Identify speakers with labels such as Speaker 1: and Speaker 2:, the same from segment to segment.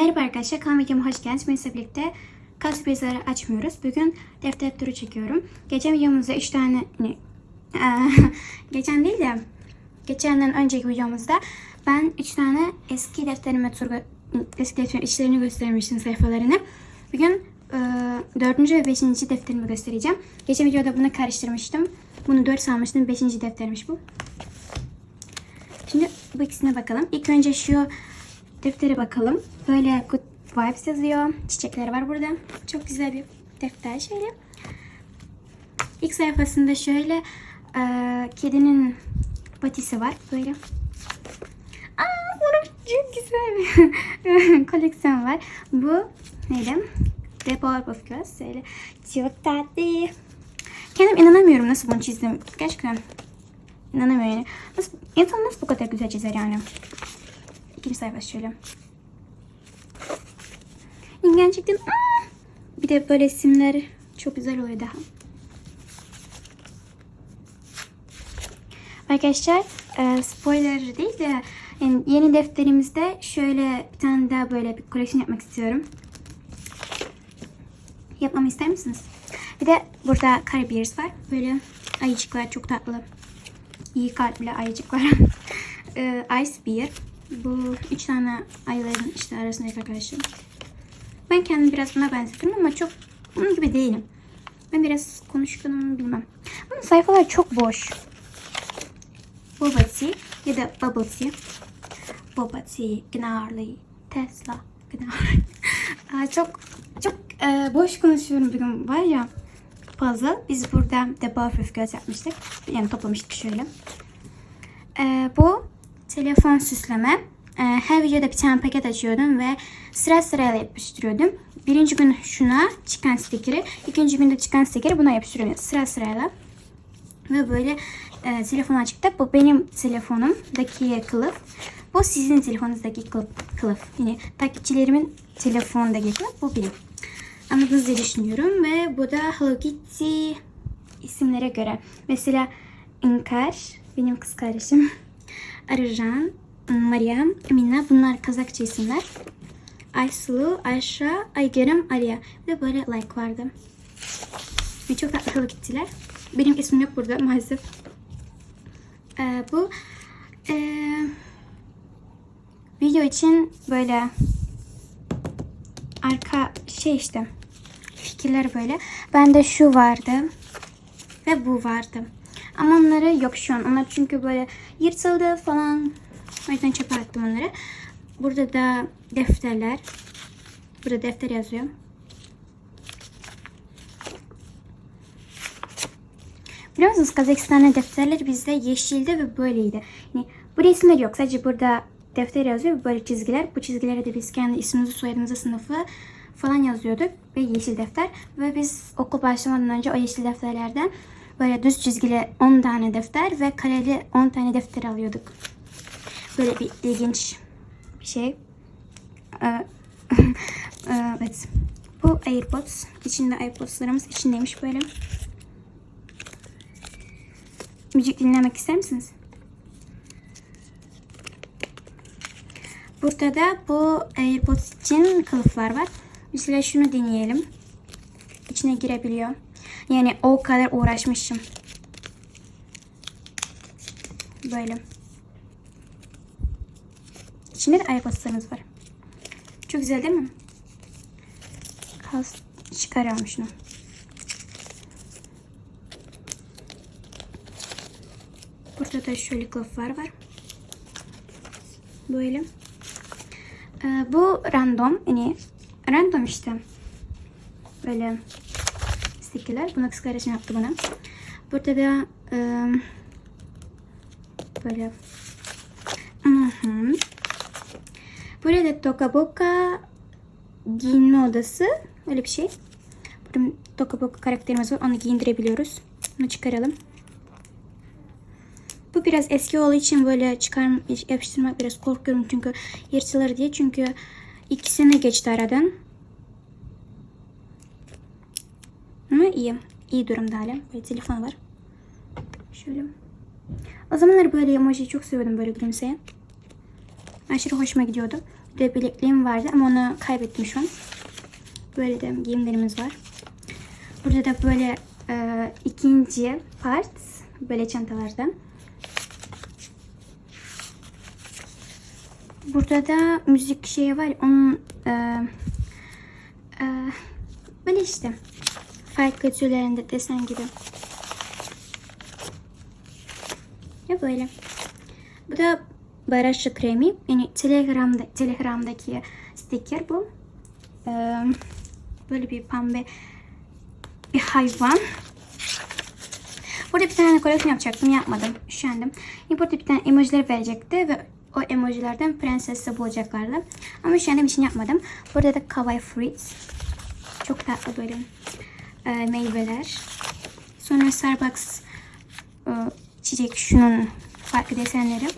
Speaker 1: Merhaba arkadaşlar, kanalıma videoma hoş geldiniz. Bugün birlikte kal sürprizleri açmıyoruz. Bugün defter turu çekiyorum. Geçen videomuzda 3 tane... Geçen değil de geçenden önceki videomuzda ben 3 tane eski defterime tur eski defterin içlerini göstermiştim sayfalarını. Bugün e, 4. ve 5. defterimi göstereceğim. Geçen videoda bunu karıştırmıştım. Bunu 4 salmıştım. 5. deftermiş bu. Şimdi bu ikisine bakalım. İlk önce şu deftere bakalım. Böyle good vibes yazıyor. Çiçekler var burada. Çok güzel bir defter şöyle. İlk sayfasında şöyle e, kedinin patisi var. Böyle. Aa, bunun çok güzel bir koleksiyon var. Bu neydi? The Powerpuff Girls. Böyle çok tatlı. Kendim inanamıyorum nasıl bunu çizdim. Gerçekten inanamıyorum yani. Nasıl, insan nasıl bu kadar güzel çizer yani? İkinci sayfa. Gerçekten aa! bir de böyle simler çok güzel oluyor daha. Arkadaşlar e, spoiler değil de yani yeni defterimizde şöyle bir tane daha böyle bir koleksiyon yapmak istiyorum. Yapmamı ister misiniz? Bir de burada Carry Bears var. Böyle ayıcıklar çok tatlı. İyi kalpli ayıcıklar. e, Ice Bear. Bu üç tane ayıların işte arasındaki arkadaşım. Ben kendimi biraz buna benzettim ama çok bunun gibi değilim. Ben biraz konuşkanım bilmem. Bunun sayfaları çok boş. Bubble Tea ya da Bubble Tea. Bubble Tea, Gnarly, Tesla, Gnarly. Çok çok e, boş konuşuyorum bugün var ya. Puzzle. Biz burada Buffet Girls yapmıştık. Yani toplamıştık şöyle. E, bu telefon süsleme. E, her videoda bir tane paket açıyordum ve sıra sırayla yapıştırıyordum. Birinci gün şuna çıkan stikeri, ikinci günde çıkan stikeri buna yapıştırıyordum sıra sırayla. Ve böyle e, telefon açıkta. Bu benim telefonumdaki kılıf. Bu sizin telefonunuzdaki kılıf. kılıf. Yani takipçilerimin telefondaki kılıf. Bu benim. Anladınız diye düşünüyorum. Ve bu da Hello Kitty isimlere göre. Mesela Inkar, benim kız kardeşim. Arıcan, Meryem, Emine bunlar Kazakça isimler. Aysulu, Ayşe, Aygerem, Aliya. Ve böyle like vardı. Ve çok tatlı Hello Kitty'ler. Benim ismim yok burada maalesef. Ee, bu ee, video için böyle arka şey işte fikirler böyle. Bende şu vardı ve bu vardı. Ama onları yok şu an. Onlar çünkü böyle yırtıldı falan. O yüzden çöpe attım onları. Burada da defterler. Burada defter yazıyor. Biliyor musunuz Kazakistan'ın defterleri bizde yeşildi ve böyleydi. Yani bu resimler yok. Sadece burada defter yazıyor ve böyle çizgiler. Bu çizgilere de biz kendi ismimizi, soyadımızı, sınıfı falan yazıyorduk. Ve yeşil defter. Ve biz okul başlamadan önce o yeşil defterlerden böyle düz çizgili 10 tane defter ve kareli 10 tane defter alıyorduk. Böyle bir ilginç bir şey. Ee, evet. Bu AirPods. İçinde AirPods'larımız içindeymiş böyle. Müzik dinlemek ister misiniz? Burada da bu AirPods için kılıflar var. Mesela şunu deneyelim. İçine girebiliyor. Yani o kadar uğraşmışım. Böyle. İçinde de AirPods'larımız var. Çok güzel değil mi? Kas çıkarıyorum şunu. Burada da şöyle kılıflar var. Böyle. Ee, bu random. Yani random işte. Böyle stickerler. Bunu kız kardeşim yaptı bana. Burada da e, böyle Hı hı. Burada Toka Boka giyinme odası. Öyle bir şey. Burada Toka Boka karakterimiz var. Onu giyindirebiliyoruz. Bunu çıkaralım. Bu biraz eski olduğu için böyle çıkar yapıştırmak biraz korkuyorum çünkü yırtılır diye. Çünkü iki sene geçti aradan. Ama iyi. İyi durumda hala. Böyle telefon var. Şöyle. O zamanlar böyle emoji çok seviyordum böyle gülümseyen. Aşırı hoşuma gidiyordu. de bilekliğim vardı ama onu kaybettim şu an. Böyle de giyimlerimiz var. Burada da böyle e, ikinci part böyle çantalardan. Burada da müzik şeyi var. Onun e, e, böyle işte farklı türlerinde desen gibi. Ya böyle. Bu da baraj kremi. Yani Telegram'da, Telegram'daki sticker bu. Ee, böyle bir pembe bir hayvan. Burada bir tane koleksiyon yapacaktım. Yapmadım. Üşendim. Yani burada bir tane emojiler verecekti ve o emojilerden prensesi bulacaklardı. Ama üşendim için yapmadım. Burada da kawaii fruits. Çok tatlı böyle e, meyveler. Sonra Starbucks e, çiçek şunun farklı desenleri.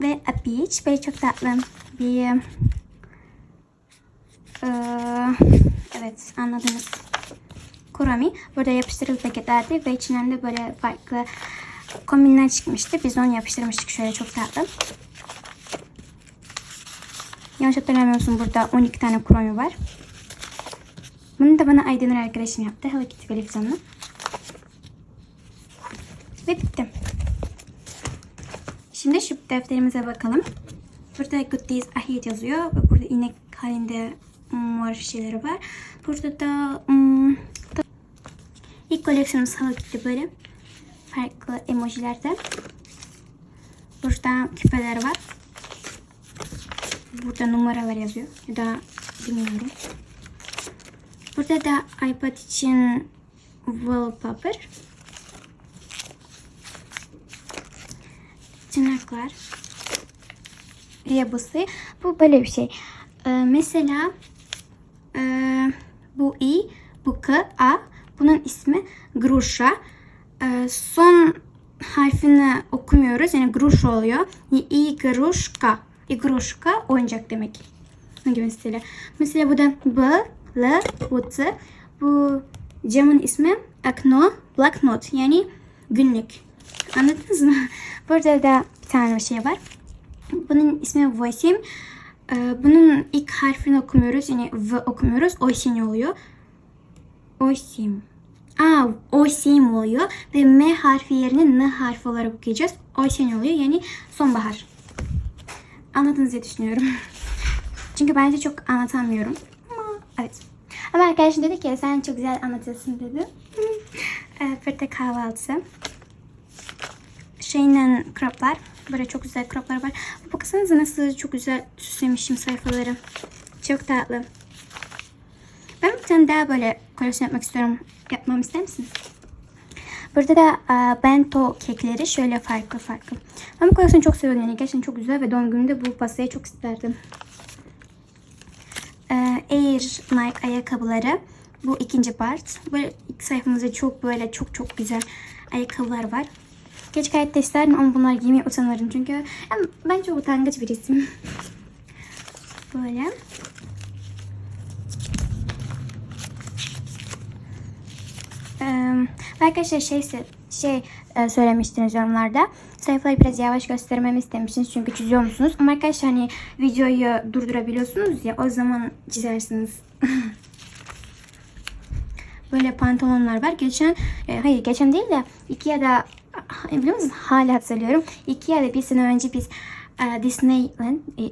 Speaker 1: Ve a peach. Böyle çok tatlı bir e, evet anladınız. Kurami. Burada yapıştırılı paketlerdi ve içinden de böyle farklı kombinler çıkmıştı. Biz onu yapıştırmıştık şöyle çok tatlı. Yanlış hatırlamıyorsun burada 12 tane kurami var. Bunu da bana Aydınır arkadaşım yaptı. Hello Kitty koleksiyonunu. Ve bitti. Şimdi şu defterimize bakalım. Burada Good Days Ahead yazıyor. Ve burada inek halinde mor şeyleri var. Burada da hmm, ilk koleksiyonumuz Hello Kitty böyle. Farklı emojilerde. Burada küpeler var. Burada numaralar yazıyor. Ya da bilmiyorum. Burada da iPad için wallpaper. Tırnaklar. Rebus'u. Bu böyle bir şey. Ee, mesela e, bu i, bu k, a. Bunun ismi Gruşa. Ee, son harfini okumuyoruz. Yani Gruşa oluyor. İ, Gruşka. İgruşka oyuncak demek. Gibi mesela. Mesela bu da B, L, bu T. Bu camın ismi Akno, Black Note. Yani günlük. Anladınız mı? Burada da bir tane şey var. Bunun ismi Voisim. Ee, bunun ilk harfini okumuyoruz. Yani V okumuyoruz. Oysin oluyor. Oysim. Aa, Oysim oluyor. Ve M harfi yerine N harfi olarak okuyacağız. Oysin oluyor. Yani sonbahar. Anladınız diye düşünüyorum. Çünkü bence çok anlatamıyorum. Ama evet. Ama arkadaşım dedi ki sen çok güzel anlatıyorsun dedi. Ee, Burada kahvaltı. Şeyle croplar. Böyle çok güzel croplar var. Baksanıza nasıl çok güzel süslemişim sayfaları. Çok tatlı. Ben bir tane daha böyle koleksiyon yapmak istiyorum. Yapmamı ister misiniz? Burada da e, bento kekleri şöyle farklı farklı. Ben bu koleksiyonu çok seviyorum. Yani gerçekten çok güzel ve doğum günümde bu pastayı çok isterdim. E, Air Nike ayakkabıları. Bu ikinci part. Böyle ilk sayfamızda çok böyle çok çok güzel ayakkabılar var. Keşke hayatta isterdim ama bunlar giymeye utanırım çünkü yani ben çok utangaç birisiyim. Böyle. Ee, arkadaşlar şey şey e, söylemiştiniz yorumlarda. Sayfaları biraz yavaş göstermemi istemiştiniz çünkü çiziyor musunuz? Ama arkadaşlar hani videoyu durdurabiliyorsunuz ya o zaman çizersiniz. Böyle pantolonlar var. Geçen e, hayır geçen değil de iki ya da biliyor musunuz? Hala hatırlıyorum. İki ya da bir sene önce biz e, Disneyland e,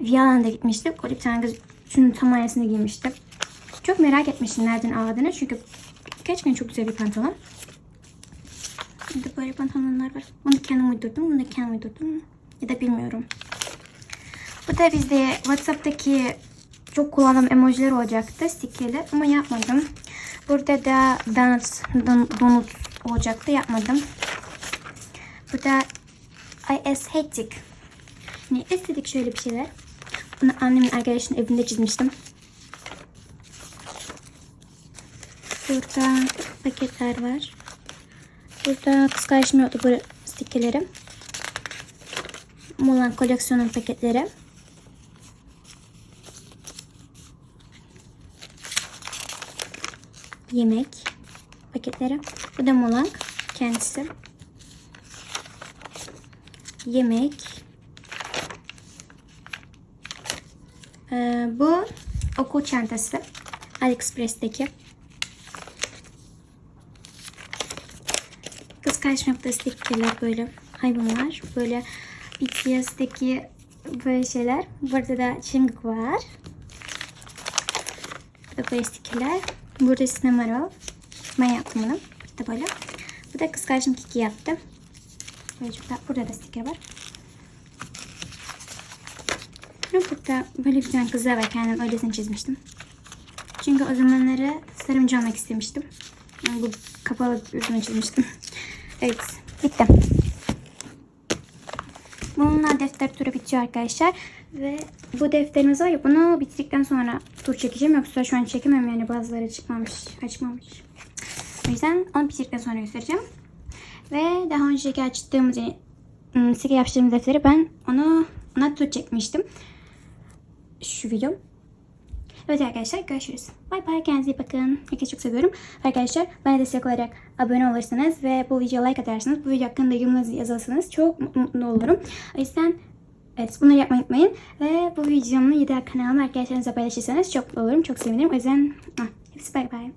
Speaker 1: Viyaland'a gitmiştik. Orada bir tane kız şunun tam aynısını giymişti. Çok merak etmiştim nereden aldığını çünkü gerçekten çok güzel bir pantolon. Burada böyle pantolonlar var. Bunu kendim uydurdum. Bunu kendim uydurdum. Ya da bilmiyorum. Bu da bizde WhatsApp'taki çok kullandığım emojiler olacaktı. Stickerler ama yapmadım. Burada da donut, don, donut olacaktı. Yapmadım. Bu da I aesthetic. Yani estetik şöyle bir şeyler. Bunu annemin arkadaşının evinde çizmiştim. Burada paketler var. Burada kıskançım yoktu bu stikelerim. Mulan koleksiyonun paketleri. Yemek paketleri. Bu da Mulan kendisi. Yemek. Ee, bu okul çantası. AliExpress'teki. Kıskanç nokta stickerler böyle hayvanlar. Böyle BTS'teki böyle şeyler. Burada da Jungkook var. Burada böyle stickerler. Burada Cinnamon Ben yaptım bunu. Burada böyle. Bu da kıskançım Kiki yaptı. Böyle çok da, burada da sticker var. Burada böyle bir tane kızlar var. Kendim öylesini çizmiştim. Çünkü o zamanları sarımcı olmak istemiştim. Yani bu kapalı yüzünü çizmiştim. evet. Bitti. Bununla defter turu bitiyor arkadaşlar. Ve bu defterimiz var ya bunu bitirdikten sonra tur çekeceğim. Yoksa şu an çekemem yani bazıları çıkmamış. Açmamış. O yüzden onu bitirdikten sonra göstereceğim. Ve daha önceki açtığımız yani ım, sıkı yaptığımız defteri ben onu ona tur çekmiştim. Şu video. Evet arkadaşlar görüşürüz. Bay bay kendinize iyi bakın. Herkese çok seviyorum. Arkadaşlar bana destek olarak abone olursanız ve bu videoya like atarsanız bu video hakkında yorumlarınızı yazarsanız çok mutlu- olurum. O yüzden evet bunları yapmayı unutmayın. Ve bu videomu ya da kanalıma arkadaşlarınızla paylaşırsanız çok mutlu olurum. Çok sevinirim. O yüzden ah, hepsi bay bay.